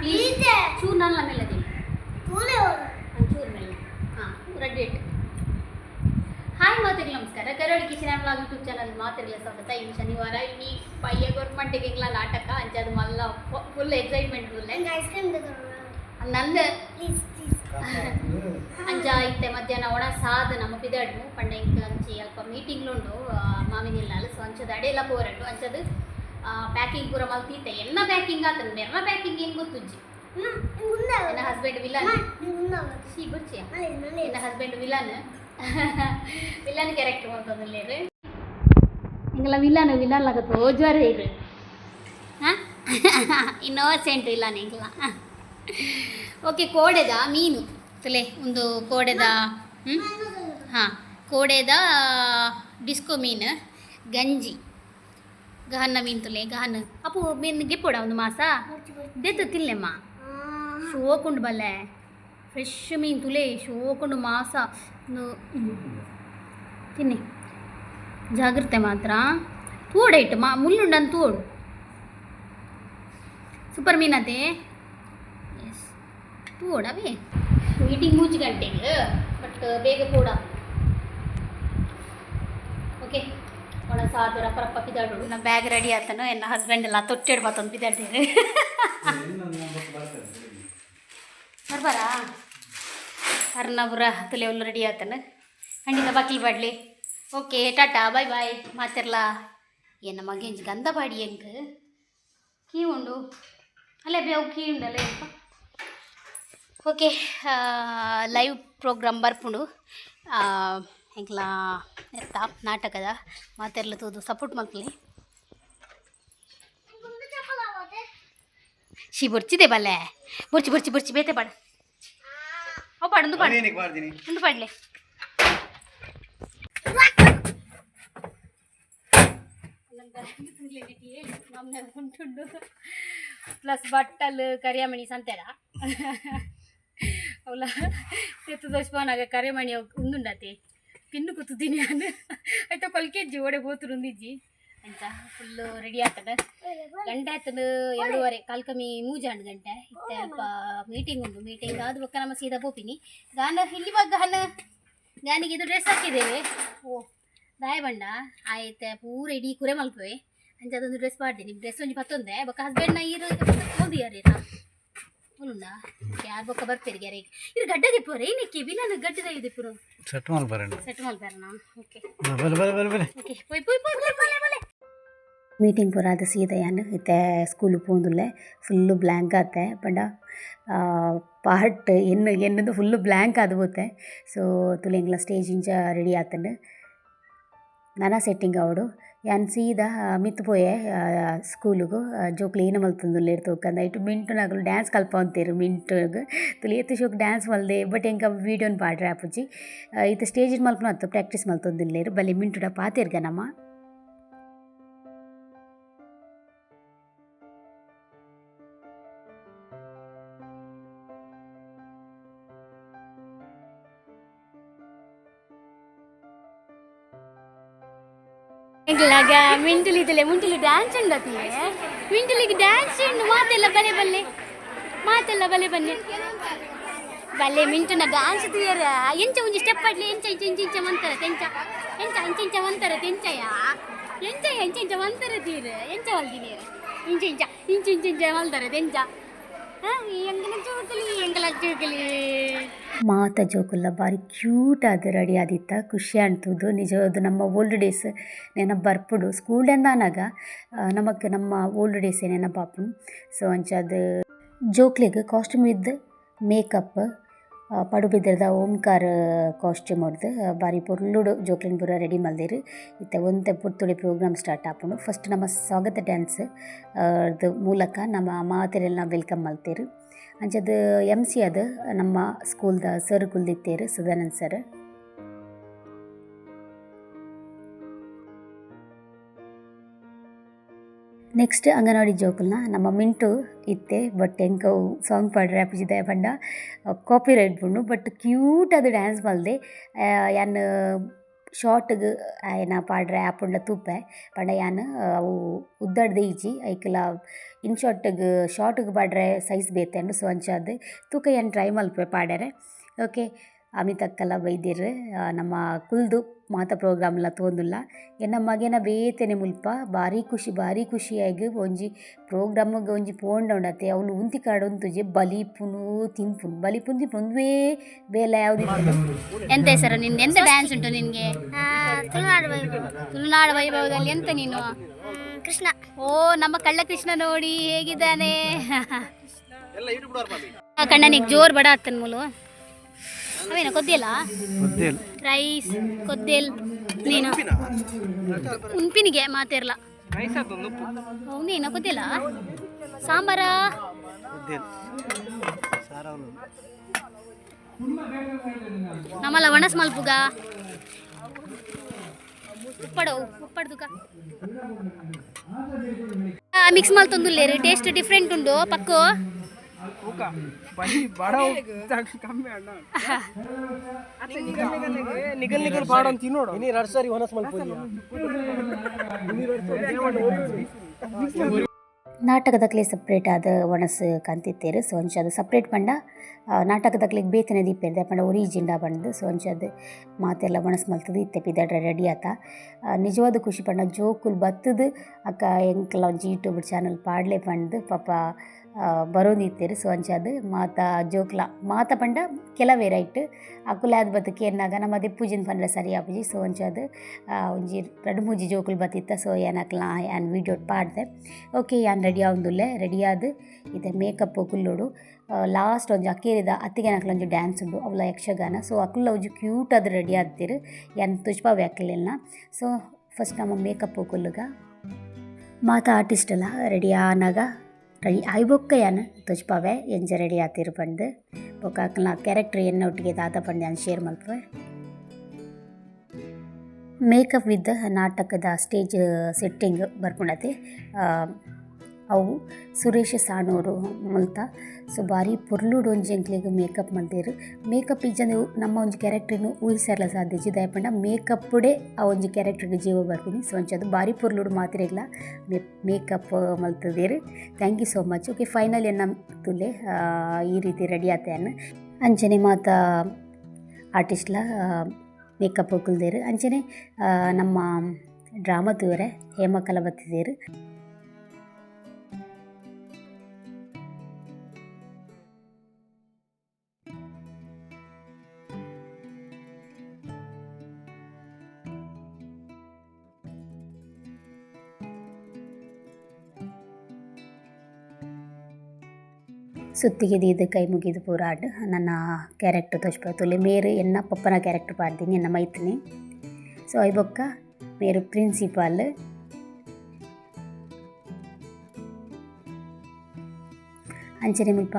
Please ಚೂರು ನನ್ನ ಮೆಲ್ಲದಿನಿ ಒಂಚೂರು ಮೆಲ್ಲ ಹಾಂ ರೆಡಿ ಇಟ್ಟು ಹಾಯ್ ಮಾತಿರ್ಲಿ ನಮಸ್ಕಾರ. Karavali kitchen and blog YouTube channel ಮಾತಿರ್ಲಿ ಸ್ವಾಗತ. ಇನ್ನು ಶನಿವಾರ ಇನ್ನಿ ಪಯ್ಯ ಗೌರ್ಮೆಂಟಿಗೆ ಇಂಗ್ಲ ನಾಟಕ ಅಂಚದು ಮಲ್ಲ ಫುಲ್ ಎಕ್ಸೈಟ್ಮೆಂಟ್ ಫುಲ್ ನಂದು? ಅಂಜ ಇತ್ತೆ ಮಧ್ಯಾಹ್ನ ಒಣ ಸಾದ್ ನಮ್ಮ ಪಿದಾಡ್ನು ಪಂಡ ಇಂಕ ಅಂಚಿ ಅಲ್ಪ ಮೀಟಿಂಗ್ಲುಂಡು ಮಾಮಿನಿಲ್ಲ ಸೊ ಅಂಚದ ಅಡೆಲ್ಲ ಪೋರಡು ಅಂಚದು ಪ್ಯಾಕಿಂಗ್ ಪೂರ ಮಲ್ತೀತೆ ಎನ್ನ ಪ್ಯಾಕಿಂಗ್ ಆತನ ಮೆರ್ನ ಪ್ಯಾಕಿಂಗ್ ಏನು ಗೊತ್ತುಜ್ಜಿ ನನ್ನ ಹಸ್ಬೆಂಡ್ ವಿಲನ್ ಸಿ ಬುಚ್ಚಿಯ ನನ್ನ ಹಸ್ಬೆಂಡ್ ವಿಲನ್ ವಿಲನ್ ಕ್ಯಾರೆಕ್ಟರ್ ಮಾಡ್ತಂದಿಲ್ಲೇರು ಹಿಂಗೆಲ್ಲ ವಿಲನ್ ವಿಲನ್ ಆಗತ್ತೆ. ಓಜ್ವರ ಇರು ಹಾಂ? ಇನ್ನೋಸೆಂಟ್ ವಿಲನ್ ಹಿಂಗೆಲ್ಲ ಓಕೆ ಕೋಡೆದ ಮೀನು. ತಲೆ ಒಂದು ಕೋಡೆದ ಹಾಂ ಕೋಡೆದ ಡಿಸ್ಕೋ ಮೀನು ಗಂಜಿ. ಗಹನ್ನ ಮೀನು ತುಲೆ ಗಹನ ಅಪ್ಪು ಮೀನು ಗಿಪ್ಪುಡ ಒಂದು ಮಾಸ ದೆತ್ತು ತಿಲ್ಲೆಮ್ಮ ಶೋಕೊಂಡು ಬಲ್ಲೆ ಫ್ರೆಶ್ ಮೀನು ತುಲೆ ಶೋಕೊಂಡು ಮಾಸ ಒಂದು ತಿನ್ನಿ ಜಾಗ್ರತೆ ಮಾತ್ರ ತೂಡ ಇಟ್ಟು ಮಾ ಮುಳ್ಳುಂಡನ್ ತೂಡು ಸೂಪರ್ ಮೀನತೆ ಎಸ್ ತೂಡವೇ ಮೀಟಿಂಗ್ ಮೂಜಿ ಗಂಟೆಗೆ ಬಟ್ ಬೇಗ ಕೂಡ ಒಣ ಸಾದರ ಪರಪ್ಪ ಪಿದಾಡು ನಮ್ಮ ಬ್ಯಾಗ್ ರೆಡಿ ಆತನು, ಎನ್ನ ಹಸ್ಬೆಂಡ್ ಎಲ್ಲ ತೊಟ್ಟಿಡ್ ಬತ್ತೊಂದು ಬಿದ್ದಾಡ್ತೀರಿ ಬರ್ಬಾರ? ಅರ್ನಬ್ರ ತಲೆ ಒಲ್ಲ ರೆಡಿ ಆತನ. ಹಣ್ಣಿನ ಬಾಕಿಲ್ ಬಾಡ್ಲಿ. ಓಕೆ ಟಾಟಾ ಬಾಯ್ ಬಾಯ್ ಮಾತಿರ್ಲ? ಮಗ ಮಗೇಂಜ್ ಗಂಧ ಬಾಡಿ ಎಂಕ್ ಕೀ ಉಂಡು. ಅಲ್ಲೇ ಬೇವು ಕೀ ಉಂಡಲ್ಲ. ಓಕೆ ಲೈವ್ ಪ್ರೋಗ್ರಾಮ್ ಬರ್ಪುಂಡು. ಎಂಕ್ಲ ಎತ್ತ? ನಾಟಕದ ಮಾತೆರ್ಲ ತೂದು ಸಪೋರ್ಟ್ ಮಲ್ಕಲಿ ಶಿ ಬುರ್ಚಿದೆ ಬಲ್ಲೆ. ಬುರ್ಚಿ ಬುರ್ಚಿ ಬುರ್ಚಿ ಬೇತೆ ಪಾಡ. ಓ ಪಾಡ. ಒಂದು ಪಾಡ ನಮ್ಮನೆ ಪಾಡ್ಲೆ. ಪ್ಲಸ್ ಬಟ್ಟಲು ಕರಿಯಮಣಿ ಸಂತೆಡ ಅವಳ ತೆತ್ತು ದೋಷ ಕರಿಯಮಣಿ ಉಂದುಂಡತಿ. ಪಿನ್ನು ಕೂತಿದ್ದೀನಿ ನಾನು ಆಯ್ತಾ ಕೊಲ್ಕೆಜ್ಜಿ ಒಡೆ ಹೋತು ರುಂದಿಜ್ಜಿ ಅಂತ ಫುಲ್ಲು ರೆಡಿ ಆಗ್ತದೆ ಗಂಟೆ ಆಯ್ತದ ಎರಡೂವರೆ ಕಾಲ್ ಕಮ್ಮಿ ಗಂಟೆ ಇತ್ತೆ ಅಪ್ಪ ಮೀಟಿಂಗ್ ಉಂಟು ಮೀಟಿಂಗ್ ಅದು ಬಕ್ಕ ನಮ್ಮ ಸೀದಾ ಬೋಪಿನಿ ನಾನು ಇಲ್ಲಿ ಬಗ್ಗೆ ಹನ ನಾನಿಗೆ ಇದು ಡ್ರೆಸ್ ಹಾಕಿದ್ದೇವೆ ಓ ದಾಯ ಬಂಡ ಆಯ್ತೆ ಪೂರ ಇಡೀ ಕುರೆ ಮಲ್ಪವೆ ಅಂತ ಅದೊಂದು ಡ್ರೆಸ್ ಮಾಡಿದೆ ನಿಮ್ಮ ಡ್ರೆಸ್ ಒಂದು ಬತ್ತೊಂದೆ ಬಕ್ಕ ಹಸ್ಬೆಂಡ್ನ ಇರು ಓದಿಯಾರೀ ಯಾರೇ ಉಂಡ ಯಾರು ಬೊಕ್ಕ ಬರ್ತೀರಿ ಗ್ಯಾರೆ ಇರು ಗಡ್ಡ ದಿಪ್ಪುರೆ ಏನಕ್ಕೆ ಬಿಲನ ಗಡ್ಡದ ದಿಪ್ಪುರು ಸೆಟ್ ಮಾಡಿ ಬರೋಣ. ಸೆಟ್ ಮಲ್ಪೇರಣ ಓಕೆ ಬಲೆ ಬಲೆ ಬಲೆ ಬಲೆ ಓಕೆ ಪೋಯ್ ಪೋಯ್ ಪೋಯ್ ಪೋಯ್ ಪೋಯ್ ಪೋಯ್ ಮೀಟಿಂಗ್ ಪೂರಾದ ಸೀದೆಯನ್ ಇತ್ತೆ ಸ್ಕೂಲ್ ಪೋಂದುಲ್ಲೆ ಫುಲ್ಲು ಬ್ಲ್ಯಾಂಕ್ ಆತೆ. ಪಂಡ ಪಾರ್ಟ್ ಎನ್ನು ಎನ್ನದು ಫುಲ್ಲು ಬ್ಲ್ಯಾಂಕ್ ಆದ್ ಪೋತೆ ಸೊ ತುಲೆಂಗ್ಲ ಸ್ಟೇಜ್ ಇಂಚ ರೆಡಿ ಆತಂಡು. ನನ ಸೆಟ್ಟಿಂಗ್ ಅವಡು. ಯಾನ್ ಸೀದಾ ಮಿತ್ತು ಪೋಯೆ ಸ್ಕೂಲಿಗೂ ಜೋಕ್ಲು ಏನ ಮಲ್ತೊಂದುಲ್ಲೆರ್ ತೂಕಂದ. ಇಟ್ಟು ಮಿಂಟು ನಕಲು ಡ್ಯಾನ್ಸ್ ಕಲ್ಪ ಅಂತೀರು ಮಿಂಟುಗ್. ತುಲಿ ಎತ್ತು ಶೋಕ್ ಡ್ಯಾನ್ಸ್ ಮಲ್ದೆ, ಬಟ್ ಎಂಕ ವೀಡಿಯೋನ್ ಪಾಡ್ರೆ ಆಪುಜಿ. ಇತ್ತು ಸ್ಟೇಜಿನ ಮಲ್ಪನ ಅತ್ತು ಪ್ರಾಕ್ಟೀಸ್ ಮಲ್ತೊಂದುಲ್ಲೆರ್ ಬಲ್ಲೆ ಮಿಂಟುಡ ಪಾತೆರ್ಗ ನಮ್ಮ ಇಲ್ಲಾಗ ಮಿಂಟುಲಿ ಇದ್ದಲೆ ಮಿಂಟಲಿ ಡ್ಯಾನ್ಸ್ ಉಂಡತಿ ಮಿಂಟುಲಿಗೆ ಡ್ಯಾನ್ಸ್ ಉಂಡು ಮಾತೆಲ್ಲ ಬಲೆ ಬಲ್ಲೆ ಮಾತೆಲ್ಲ ಬಲೆ ಬನ್ನಿ. ಬಲ್ಲೆ ಮಿಂಟುನ ಡ್ಯಾನ್ಸ್ ತಿಯರ ಎಂಚ ಒಂಜಿ ಸ್ಟೆಪ್ ಆಡ್ಲಿ ಎಂಚ ಇಂಚ ಇಂಚ ಇಂಚ ಮಂತರ ತೆಂಚ. ಎಂಚ ಇಂಚ ಇಂಚ ಮಂತರ ತೆಂಚಯ ಎಂಚ ಎಂಚ ಇಂಚ ಮಂತರ ತೀರ ಎಂಚ ವಲ್ದಿನಿ ಇಂಚ ಇಂಚ ಇಂಚ ಇಂಚ ಇಂಚ ಮಲ್ತರ ತೆಂಚ. ಮಾತ ಜೋಕುಲ್ಲ ಭಾರಿ ಕ್ಯೂಟ್ ಆದ್ ರೆಡಿ ಆದಿತ್ತ. ಖುಷಿ ಅಣ್ತುದು, ನಿಜ ಅದು ನಮ್ಮ ಓಲ್ಡ್ ಡೇಸ್ ನೆನಪು ಬರ್ಪುಡು. ಸ್ಕೂಲ್ ಅನಾಗ ನಮಕ್ ನಮ್ಮ ಓಲ್ಡ್ ಡೇಸ್ ನೆನಪಾಪು ಸೊ ಅದು ಜೋಕ್ಲೆಗ್ ಕಾಸ್ಟ್ಯೂಮ್ ವಿತ್ ಮೇಕಪ್ ಪಡುಬಿದ್ರದ ಓಂಕಾರ ಕಾಸ್ಟ್ಯೂಮ್ ಹೊಡ್ದು ಬಾರಿ ಪೊರ್ಲುಡು ಜೋಕ್ಲೆನ್ ಪೂರ ರೆಡಿ ಮಲ್ದೆರ್ ಇತ್ತೆ ಒಂತೆ ಪುತ್ತುಳಿ ಪ್ರೋಗ್ರಾಮ್ ಸ್ಟಾರ್ಟ್ ಆಪುಂಡು ಫಸ್ಟ್ ನಮ್ಮ ಸ್ವಾಗತ ಡ್ಯಾನ್ಸ್ ದ ಮೂಲಕ ನಮ್ಮ ಮಾತೆರೆಲ್ಲ ವೆಲ್ಕಮ್ ಮಲ್ತೇರು ಅಂಚದು ಎಂ ಸಿ ಅದು ನಮ್ಮ ಸ್ಕೂಲ್ದ ಸರ್ ಕುಲ್ದಿತ್ತೇರು ಸದಾನಂದ್ ಸರ್ ನೆಕ್ಸ್ಟ್ ಅಂಗನವಾಡಿ ಜೋಕಲ್ನ ನಮ್ಮ ಮಿಂಟು ಇತ್ತೆ ಬಟ್ ಎಂಕ ಸಾಂಗ್ ಪಾಡ್ರೆ ಆಪಿಜಿದೆ ಪಂಡ ಕಾಪಿ ರೈಟ್ ಬುಂಡು ಬಟ್ ಕ್ಯೂಟ್ ಅದು ಡ್ಯಾನ್ಸ್ ಮಲ್ದೆ ಯಾನ್ ಶಾರ್ಟ್ಗೆ ಏನ ಪಾಡ್ರೆ ಆಪುಂಡ ತೂಪೆ. ಪಂಡ ಯಾನ್ ಅವು ಉದ್ದಾಡ್ದೆ ಈಜಿ. ಐಕಲ ಇನ್ ಶಾರ್ಟ್ಗೆ ಶಾರ್ಟ್ಗೆ ಪಾಡ್ರೆ ಸೈಜ್ ಬೇತೆಂಡು ಸೊ ಅಂಚಾದ ತೂಕ ಏನು ಟ್ರೈ ಮಲ್ಪೆ ಪಾಡ್ಯಾರೆ. ಓಕೆ ಅಮಿತ್ ಅಕ್ಕಲ ಬೈದಿರ್ರು ಆ, ನಮ್ಮ ಕುಲ್ದು ಮಾತ ಪ್ರೋಗ್ರಾಮ್ಲ ತೋಂದುಲ್ಲ. ಎನ್ನ ಮಗೆನ ಬೇತೆನೆ ಮುಲ್ಪ ಭಾರಿ ಖುಷಿ ಭಾರಿ ಖುಷಿಯಾಗಿ ಒಂಜಿ ಪ್ರೋಗ್ರಾಮ್ಗೆ ಒಂಜಿ ಪೋಂಡ ಉಂಡತೆ ಅವಳು ಉಂತಿ ಕಾಡೊಂತುಜಿ ಬಲಿಪುನು ತಿನ್ಪುನು ಬಲಿಪುನ್ ತಿಂಪು ಒಂದುವೇ ಬೇಲ ಯಾವ್ದು ಎಂತ ಹೆಸರು ನಿಂದು? ಎಂತ ಡ್ಯಾನ್ಸ್ ಉಂಟು ನಿನಗೆ? ತುಳುನಾಡು ವೈಭವ. ತುಳುನಾಡು ವೈಭವದಲ್ಲಿ ಎಂತ ನೀನು? ಕೃಷ್ಣ. ಓ ನಮ್ಮ ಕಳ್ಳ ಕೃಷ್ಣ ನೋಡಿ ಹೇಗಿದ್ದಾನೆ? ಕಣ್ಣನಿಗೆ ಜೋರ್ ಬಡ ಆಗ್ತಾನೆ ಮೂಲು ಅವೇನ ಕೊದ್ದಿಲ್ಲ ರೈಸ್ ಕೊದ್ದೆಲ್ ನೀನು? ಉಂಪಿನಿಗೆ ಮಾತಿರ್ಲ ಅವನೇನ ಕೊದ್ದಿಲ್ಲ ಸಾಂಬಾರ? ನಮ್ಮಲ್ಲ ಒಣಸ್ ಮಲ್ಪುಗ ಉಪ್ಪಡವು ಉಪ್ಪಡ್ದುಗ ಮಿಕ್ಸ್ ಮಲ್ತೊಂದುಲ್ಲೇರಿ ಟೇಸ್ಟ್ ಡಿಫ್ರೆಂಟ್ ಉಂಡು ಪಕ್ಕು. ನಿಗಲ್ ನಿಗಲ್ ಬಾಡ ಅಂತ ತಿನ್ನೋಡು ಇನಿ ಎರಡು ಸಾರಿ ಹೊನಸ್ ಮಲ್ಪೋದಿಯ ನಾಟಕದಕ್ಲೆ ಸಪ್ರೇಟ್ ಆದ ಒಣಸ್ ಕಂತಿತ್ತೇರು. ಸೊ ಅಂಚದು ಸಪ್ರೇಟ್ ಪಂಡ. ಆ, ನಾಟಕದಕ್ಲೆ ಬೇತನೆ ದೀಪೆರ್ದೆ ಪಂಡ ಒರಿಜಿಂಡ ಬಂದು ಸೊ ಅದು ಮಾತೆಲ್ಲ ಒಣಸ್ ಮಲ್ತದು ಇತ್ತೆ ಪಿದಡ್ರೆ ರೆಡಿ ಆತ. ನಿಜವಾದ ಖುಷಿ ಪಂಡ ಜೋಕುಲ್ ಬತ್ತದು ಅಕ್ಕ ಎಂಕಲ ಒಂಜಿ ಯೂಟ್ಯೂಬ್ ಚಾನಲ್ ಪಾಡ್ಲೆ ಪಂಡ್ ಪಾಪ ಬರೋದಿತ್ತೇರು ಸೊ ಅಂಚದು ಮಾತ ಜೋಕ್ಲ ಮಾತ ಪಂಡ ಕೆಲವೇ ರೈಟ್ ಅಕುಲಾದ ಬತ್ತಕ್ಕೆ ಎನ್ನಾಗ ನಮ್ಮ ದಿಪ್ಪುಜಿನ ಪಂಡ್ರೆ ಸರಿ ಆಪುಜಿ ಸೊ ಅಂಚದು ಆ, ಒಂಜಿ ರಡು ಮೂಜಿ ಜೋಕುಲ್ ಬತ್ತಿತ್ತ ಸೊ ಏನಕ್ಲ ಯಾನ್ ವೀಡಿಯೋ ಪಾಡ್ದೆ ಓಕೆ ಯಾನ್ ರೆಡಿ ಆವೊಂದುಲ್ಲೆ ರೆಡಿ ಆದ್ ಇದೆ ಮೇಕಪ್ ಕುಲ್ಲೋಡು ಲಾಸ್ಟ್ ಒಂಜಿ ಅಕ್ಕೇರಿದ ಅತ್ತಿಗೆ ನಕ್ಲ ಒಂಜಿ ಡ್ಯಾನ್ಸ್ ಉಂಡು ಅವಳ ಯಕ್ಷಗಾನ ಸೊ ಅಕ್ಲ ಒಂಜಿ ಕ್ಯೂಟ್ ಅದು ರೆಡಿ ಆದ್ದಿರು ಯಾನ್ ತುಜ್ಪಾವೆ ಅಕ್ಕಲೆಲ್ಲ ಸೊ ಫಸ್ಟ್ ನಮ್ಮ ಮೇಕಪ್ ಕುಲ್ಲುಗ ಮಾತ ಆರ್ಟಿಸ್ಟ್ ಅಲ್ಲ ರೆಡಿ ಆನಾಗ ರೆಡಿ ಆಯ್ಬೊಕ್ಕ ಯಾನ್ ತುಜ್ಪಾವೆ, ಎಂಜ ರೆಡಿ ಆತಿರು ಪಂಡ್ ಬೊಕ ಅಕ್ಲ ಕ್ಯಾರೆಕ್ಟರ್ ಎನ್ನ ಒಟ್ಟಿಗೆ ದಾದ ಪಂಡ್ ಶೇರ್ ಮಲ್ಪೆ ಮೇಕಪ್ ವಿತ್ ನಾಟಕದ ಸ್ಟೇಜ್ ಸೆಟ್ಟಿಂಗ್ ಬರ್ಕೊಂಡತೆ ಅವು ಸುರೇಶ ಸಾಣೂರು ಮುಲ್ತ ಸೊ ಬಾರಿ ಪೊರ್ಲುಡು ಒಂಜಿ ಎಂಕ್ಲೆಗ್ ಮೇಕಪ್ ಮಲ್ದೆರ್ ಮೇಕಪ್ ಇಜ್ಜನ ನಮ್ಮ ಒಂಜಿ ಕ್ಯಾರೆಕ್ಟರ್ನು ಊಹಿಸರ್ಲ ಸಾಧ್ಯ ಇಜ್ಜಿ ದಯಪಂಡ ಮೇಕಪ್ಪುಡೆ ಆ ಒಂಜಿ ಕ್ಯಾರೆಕ್ಟರ್ಗೆ ಜೀವ ಬರ್ಪಿನಿ ಸೊ ಅಂಚದು ಬಾರಿ ಪೊರ್ಲುಡು ಮಾತಿರೆಗ್ಲ makeup ಮಲ್ತದೇರ್ thank you so much okay final ನಮ್ಮ ತುಲೆ ಈ ರೀತಿ ರೆಡಿ ಆತೆಯನ್ನ ಅಂಚನೆ ಮಾತ ಆರ್ಟಿಸ್ಟ್ಲ ಮೇಕಪ್ ಹೋಗಲ್ದೇರು ಅಂಚನೆ ನಮ್ಮ ಡ್ರಾಮಾ ತೂರೆ, ಹೇಮಕಲ ಬತ್ತಿದೇರು ಸುತ್ತಿಗೆ ದೀದು ಕೈ ಮುಗಿದು ಪೂರಾಡ್. ನನ್ನ ಕ್ಯಾರೆಕ್ಟರ್ ತೋಚ್ಪ ತುಲೆ, ಮೇರು ಎನ್ನ ಪಪ್ಪನ ಕ್ಯಾರೆಕ್ಟರ್ ಪಾಡ್ತೀನಿ, ಎನ್ನ ಮೈತ್ನಿ ಸೊ ಐಬೊಕ್ಕ ಮೇರು ಪ್ರಿನ್ಸಿಪಾಲ್ ಅಂಚನೆ ಮುಲ್ಪ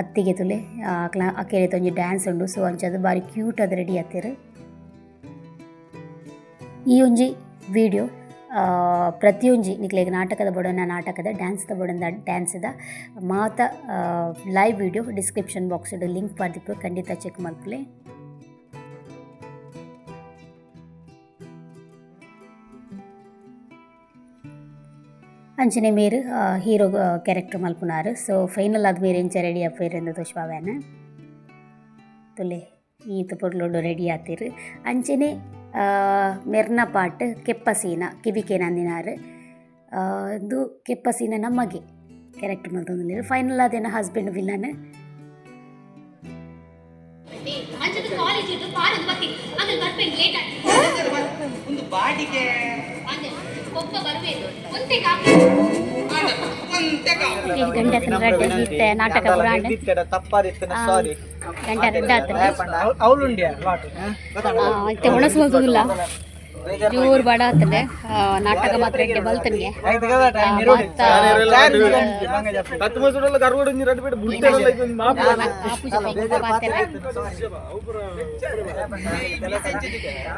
ಅತ್ತಿಗೆ ತುಲೆ ಅಕ್ಲ ಅಕ್ಕೆರೆ ತೊಂಜಿ ಡ್ಯಾನ್ಸ್ ಉಂಡು. ಸೊ ಅಂಚದು ಬಾರಿ ಕ್ಯೂಟ್ ಅದು ರೆಡಿ ಆತಿರು ಈ ಒಂಜಿ ವಿಡಿಯೋ ಪ್ರತಿಯೊಂಜಿ ನಿಕ್ಲೆಗ್ ನಾಟಕದ ಬೊಡನ ನಾಟಕದ ಡ್ಯಾನ್ಸ್ದ ಡ್ಯಾನ್ಸ್ ಡ್ಯಾನ್ಸ್ದ ಮಾತ ಲೈವ್ ವಿಡಿಯೋ ಡಿಸ್ಕ್ರಿಪ್ಷನ್ ಬಾಕ್ಸ್ಡ್ ಲಿಂಕ್ ಪಾರ್ದಿಪ್ಪು ಖಂಡಿತ ಚೆಕ್ ಮಾಡ್ಕೊಳ್ಳಿ. ಅಂಚನೆ ಮೇರು ಹೀರೋ ಕ್ಯಾರೆಕ್ಟರ್ ಮಲ್ಪುನಾರು. ಸೊ ಫೈನಲ್ ಆದ ಮೇರೆ ಇಂಚ ರೆಡಿ ಅಪ್ಪೇರೆಂದು ತೋಚ್ಪಾವ್ಯಾನ ತುಲೆ ಈತ ಪೊಡ್ಲೋಡು ರೆಡಿ ಆತಿರು ಅಂಚನೆ ಮೆರ್ನ ಪಾಟ್ ಕೆಪ್ಪ ಸೀನ ಕಿವಿಕೆ ನಂದಿನಾರು ಆ, ಇದು ಕೆಪ್ಪ ಸೀನ ನಮಗೆ ಕ್ಯಾರೆಕ್ಟರ್ ಮಲ್ತೊಂದಿಲ್ಲ ಫೈನಲ್ ಅದೇನ ಹಸ್ಬೆಂಡ್ ವಿಲನ್ ಅಂಚದು ಕಾಲೇಜ್ ಇದ್ದು ಪಾರದು ಬತ್ತಿ ಅಂದ್ರೆ ಬರ್ಬೇಕು ಲೇಟ್ ಒಂದು ಬಾಡಿಗೆ ಆಗಿ ಕೊಪ್ಪ ಬರಬೇಕು ಒಂತೆ ಗಂಟೆ ನಾಟಕ ಜೋರು ಬಾಡ ಆಗ್ತದೆ. ನಾಟಕ ಮಾತ್ರ ಬಲ್ತನ್ಗೆ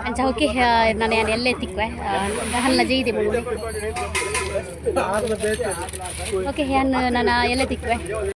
ಅಂಚ ನಾನು ಏನು ಎಲ್ಲೇ ತಿಕ್ವೆ? ಹಲ್ಲ ಜೈದೆ ಓಕೆ ನಾನು ನಾನು ಎಲ್ಲ ತಿಕ್ವೆ